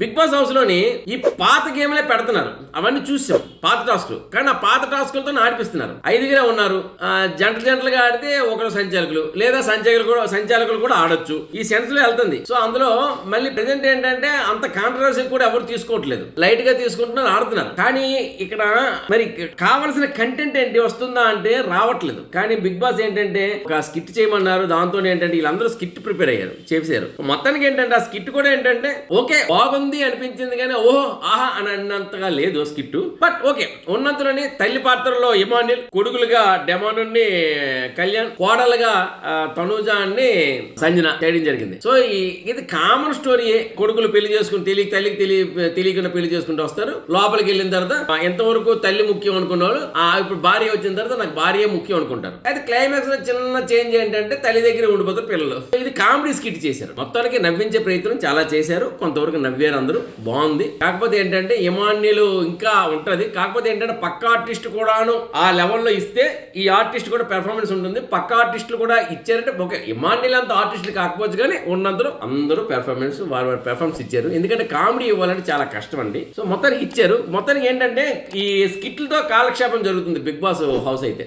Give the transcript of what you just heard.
Big boss హౌస్లోని ఈ పాత గేమ్లే పెడుతున్నారు. అవన్నీ చూసాం. పాత టాస్క్లు కానీ ఆ పాత టాస్కులతో ఆడిపిస్తున్నారు. ఐదుగురే ఉన్నారు. జంటలు జంటలుగా ఆడితే ఒకరు సంచాలకులు లేదా సంచాలకులు కూడా సంచాలకులు కూడా ఆడొచ్చు. ఈ సెన్స్లో వెళ్తుంది. సో అందులో మళ్ళీ ప్రెసెంట్ ఏంటంటే అంత కాంట్రవర్సీ కూడా ఎవరు తీసుకోవట్లేదు. లైట్గా తీసుకుంటున్నారు ఆడుతున్నారు. కానీ ఇక్కడ మరి కావలసిన కంటెంట్ ఏంటి? వస్తుందా అంటే రావట్లేదు. కానీ బిగ్ బాస్ ఏంటంటే ఒక స్కిట్ చేయమన్నారు. దాంతో ఏంటంటే వీళ్ళందరూ స్కిట్ ప్రిపేర్ అయ్యారు. చేశారు మొత్తానికి ఏంటంటే ఆ స్కిట్ కూడా ఏంటంటే ఓకే బాగుంది. అనిపించింది కానీ ఓహో ఆహా అని అన్నంతగా లేదు స్కిట్ బట్ ఓకే ఉన్నంతలోనే తల్లి పాత్రలో ఇమాన్యుల్ కొడుకులుగా డెమాను కళ్యాణ్ కోడలుగా ఆ, తనూజాన్ని సంజన చేయడం జరిగింది. సో ఇది కామన్ స్టోరీ కొడుకులు పెళ్ళి చేసుకుని తెలియ తల్లికి తెలియ తెలియకుండా పెళ్ళి చేసుకుంటూ వస్తారు. లోపలికి వెళ్ళిన తర్వాత ఎంతవరకు తల్లి ముఖ్యం అనుకున్న ఆ, ఇప్పుడు భార్య వచ్చిన తర్వాత నాకు భార్య ముఖ్యం అనుకుంటారు. అయితే క్లైమాక్స్లో చిన్న చేంజ్ ఏంటంటే తల్లి దగ్గర ఉండిపోతారు పిల్లలు. ఇది కామెడీ స్కిట్ చేశారు. మొత్తానికి నవ్వించే ప్రయత్నం చాలా చేశారు. కొంతవరకు నవ్వారు అందరూ బాగుంది. కాకపోతే ఏంటంటే ఇమాన్యులు ఇంకా ఉంటుంది. కాకపోతే ఏంటంటే పక్క ఆర్టిస్ట్ కూడాను ఆ లెవెల్లో ఇస్తే ఈ ఆర్టిస్ట్ కూడా పెర్ఫార్మెన్స్ ఉంటుంది. పక్క ఆర్టిస్టులు కూడా ఇచ్చారంటే ఓకే ఇమాన్యులు అంత ఆర్టిస్టులు కాకపోవచ్చు కానీ ఉన్నందులో అందరూ పెర్ఫార్మెన్స్ వారి వారి పెర్ఫార్మెన్స్ ఇచ్చారు. ఎందుకంటే కామెడీ ఇవ్వాలంటే చాలా కష్టం అండి. సో మొత్తానికి ఇచ్చారు. మొత్తానికి ఏంటంటే ఈ స్కిట్లతో కాలక్షేపం జరుగుతుంది బిగ్ బాస్ హౌస్ అయితే.